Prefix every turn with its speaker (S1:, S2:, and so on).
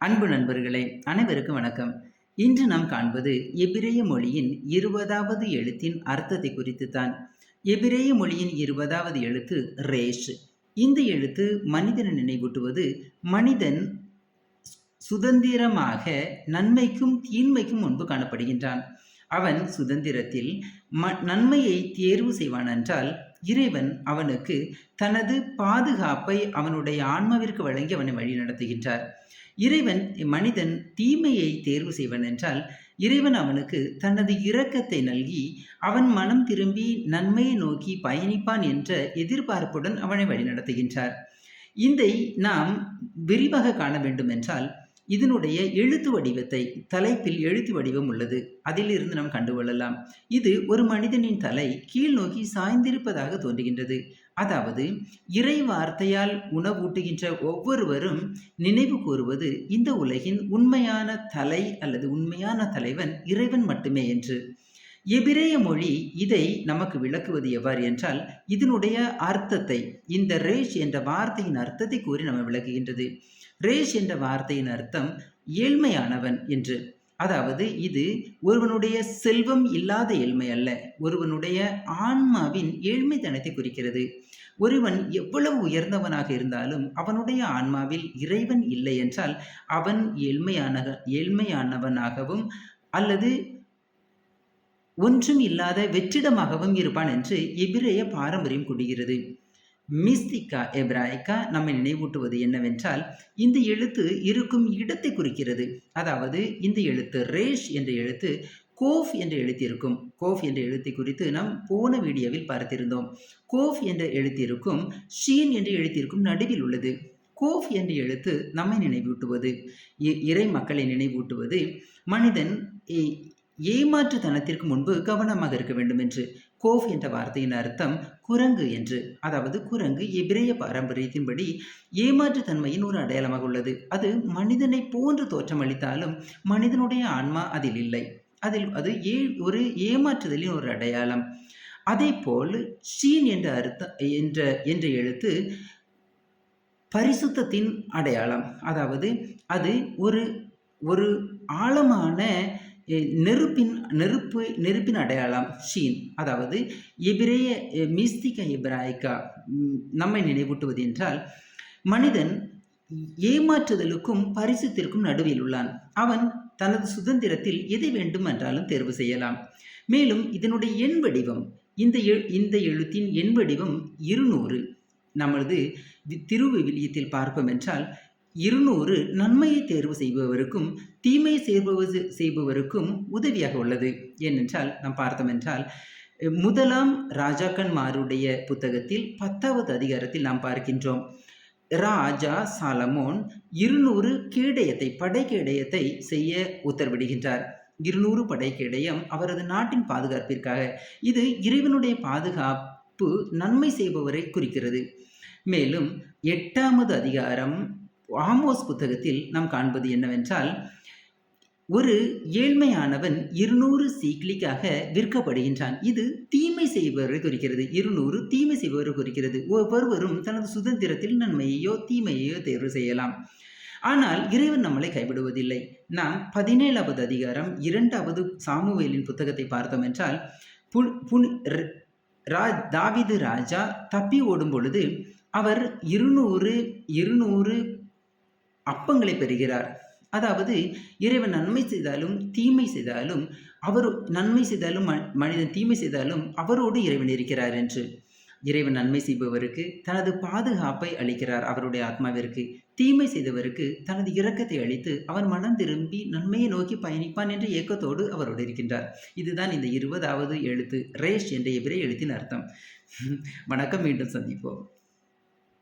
S1: அன்பு நண்பர்களே அனைவருக்கும் வணக்கம். இன்று நாம் காண்பது எபிரேய மொழியின் இருபதாவது எழுத்தின் அர்த்தத்தை குறித்து தான் எபிரேய மொழியின் இருபதாவது எழுத்து ரேஷ். இந்த எழுத்து மனிதனை நினைவூட்டுவது மனிதன் சுதந்திரமாக நன்மைக்கும் தீன்மைக்கும் முன்பு காணப்படுகின்றான். அவன் சுதந்திரத்தில் ம நன்மையை தேர்வு செய்வான் என்றால் இறைவன் அவனுக்கு தனது பாதுகாப்பை அவனுடைய ஆன்மாவிற்கு வழங்கி அவனை வழி நடத்துகின்றார் இறைவன் மனிதன் தீமையை தேர்வு செய்வன் என்றால் இறைவன் அவனுக்கு தனது இரக்கத்தை நல்கி அவன் மனம் திரும்பி நன்மையை நோக்கி பயணிப்பான் என்ற எதிர்பார்ப்புடன் அவனை வழிநடத்துகின்றார். இதை நாம் விரிவாக காண வேண்டுமென்றால் இதனுடைய எழுத்து வடிவத்தை தலைப்பில் எழுத்து வடிவம் உள்ளது. அதிலிருந்து நாம் கண்டுகொள்ளலாம். இது ஒரு மனிதனின் தலை கீழ் நோக்கி சாய்ந்திருப்பதாக தோன்றுகின்றது. அதாவது இறை வார்த்தையால் உணவூட்டுகின்ற ஒவ்வொருவரும் நினைவு கூறுவது இந்த உலகின் உண்மையான தலை அல்லது உண்மையான தலைவன் இறைவன் மட்டுமே என்று. எபிரேய மொழி இதை நமக்கு விளக்குவது எவ்வாறு என்றால் இதனுடைய அர்த்தத்தை இந்த ரேஷ் என்ற வார்த்தையின் அர்த்தத்தை கூறி நம்ம விளக்குகின்றது. ரேஷ் என்ற வார்த்தையின் அர்த்தம் ஏழ்மையானவன் என்று. அதாவது இது ஒருவனுடைய செல்வம் இல்லாத ஏழ்மை அல்ல. ஒருவனுடைய ஆன்மாவின் ஏழ்மைத்தனத்தை குறிக்கிறது. ஒருவன் எவ்வளவு உயர்ந்தவனாக இருந்தாலும் அவனுடைய ஆன்மாவில் இறைவன் இல்லை என்றால் அவன் ஏழ்மையான ஏழ்மையானவனாகவும் அல்லது ஒன்றும் இல்லாத வெற்றிடமாகவும் இருப்பான் என்று எபிரேய பாரம்பரியம் கூடுகிறது மிஸ்திகா எப்ராய்கா நம்மை நினைவூட்டுவது என்னவென்றால் இந்த எழுத்து இருக்கும் இடத்தை குறிக்கிறது. அதாவது இந்த எழுத்து ரேஷ் என்ற எழுத்து கோஃப் என்ற எழுத்திருக்கும் கோஃப் என்ற எழுத்தை குறித்து நாம் போன வீடியோவில் பார்த்திருந்தோம். கோஃப் என்ற எழுத்திருக்கும் ஷீன் என்ற எழுத்திருக்கும் நடுவில் உள்ளது. கோஃப் என்ற எழுத்து நம்மை நினைவூட்டுவது இறை மக்களை நினைவூட்டுவது மனிதன் ஏமாற்றுத்தனத்திற்கு முன்பு கவனமாக இருக்க வேண்டும் என்று. கோஃப் என்ற வார்த்தையின் அர்த்தம் குரங்கு என்று. அதாவது குரங்கு எபிரேய பாரம்பரியத்தின்படி ஏமாற்றுத்தன்மையின் ஒரு அடையாளமாக உள்ளது. அது மனிதனை போன்று தோற்றமளித்தாலும் மனிதனுடைய ஆன்மா அதில் இல்லை. அதில் அது ஏ ஒரு ஏமாற்றுதலின் ஒரு அடையாளம். அதே போல் சீன் என்ற அர்த்தம் என்ற என்ற எழுத்து பரிசுத்தத்தின் அடையாளம். அதாவது அது ஒரு ஒரு ஆழமான நெருப்பின் நெருப்பு நெருப்பின் அடையாளம் ஷீன். அதாவது எபிரேய மிஸ்திக எபிராய்கா நம்மை நினைவூட்டுவது என்றால் மனிதன் ஏமாற்றுதலுக்கும் பரிசுத்திற்கும் நடுவில் உள்ளான். அவன் தனது சுதந்திரத்தில் எது வேண்டும் என்றாலும் தேர்வு செய்யலாம். மேலும் இதனுடைய எண் வடிவம் இந்த இந்த எழுத்தின் எண் வடிவம் இருநூறு. நமது திருவிவிலியத்தில் பார்ப்போம் என்றால் இருநூறு நன்மையை தேர்வு செய்பவருக்கும் தீமை சேர்பவர் செய்பவருக்கும் உதவியாக உள்ளது. ஏனென்றால் நாம் பார்த்தோம் என்றால் முதலாம் ராஜாக்கன்மாருடைய புத்தகத்தில் பத்தாவது அதிகாரத்தில் நாம் பார்க்கின்றோம். ராஜா சாலமோன் இருநூறு கேடயத்தை படை கேடயத்தை செய்ய உத்தரவிடுகின்றார். இருநூறு படை கேடயம் அவரது நாட்டின் பாதுகாப்பிற்காக. இது இறைவனுடைய பாதுகாப்பு நன்மை செய்பவரை குறிக்கிறது. மேலும் எட்டாவது அதிகாரம் ஆமோஸ் புத்தகத்தில் நாம் காண்பது என்னவென்றால் ஒரு ஏழ்மையானவன் இருநூறு சீக்லிக்காக விற்கப்படுகின்றான். இது தீமை செய்பவரை குறிக்கிறது. இருநூறு தீமை செய்பவரை குறிக்கிறது. ஒவ்வொருவரும் தனது சுதந்திரத்தில் நன்மையையோ தீமையையோ தேர்வு செய்யலாம். ஆனால் இறைவன் நம்மளை கைவிடுவதில்லை. நாம் பதினேழாவது அதிகாரம் இரண்டாவது சாமுவேலின் புத்தகத்தை பார்த்தோம் என்றால் புன் புன் ரா தாவிது ராஜா தப்பி ஓடும் பொழுது அவர் இருநூறு இருநூறு அப்பங்களை பெறுகிறார். அதாவது இறைவன் நன்மை செய்தாலும் தீமை செய்தாலும் அவர் நன்மை செய்தாலும் மனிதன் தீமை செய்தாலும் அவரோடு இறைவன் இருக்கிறார் என்று. இறைவன் நன்மை செய்பவருக்கு தனது பாதுகாப்பை அளிக்கிறார் அவருடைய ஆத்மாவிற்கு. தீமை செய்தவருக்கு தனது இரக்கத்தை அளித்து அவன் மனம் திரும்பி நன்மையை நோக்கி பயணிப்பான் என்ற இயக்கத்தோடு அவரோடு இருக்கின்றார். இதுதான் இந்த இருபதாவது எழுத்து ரேஷ் என்ற எபிரே எழுத்தின் அர்த்தம். வணக்கம் மீண்டும் சந்திப்போம்.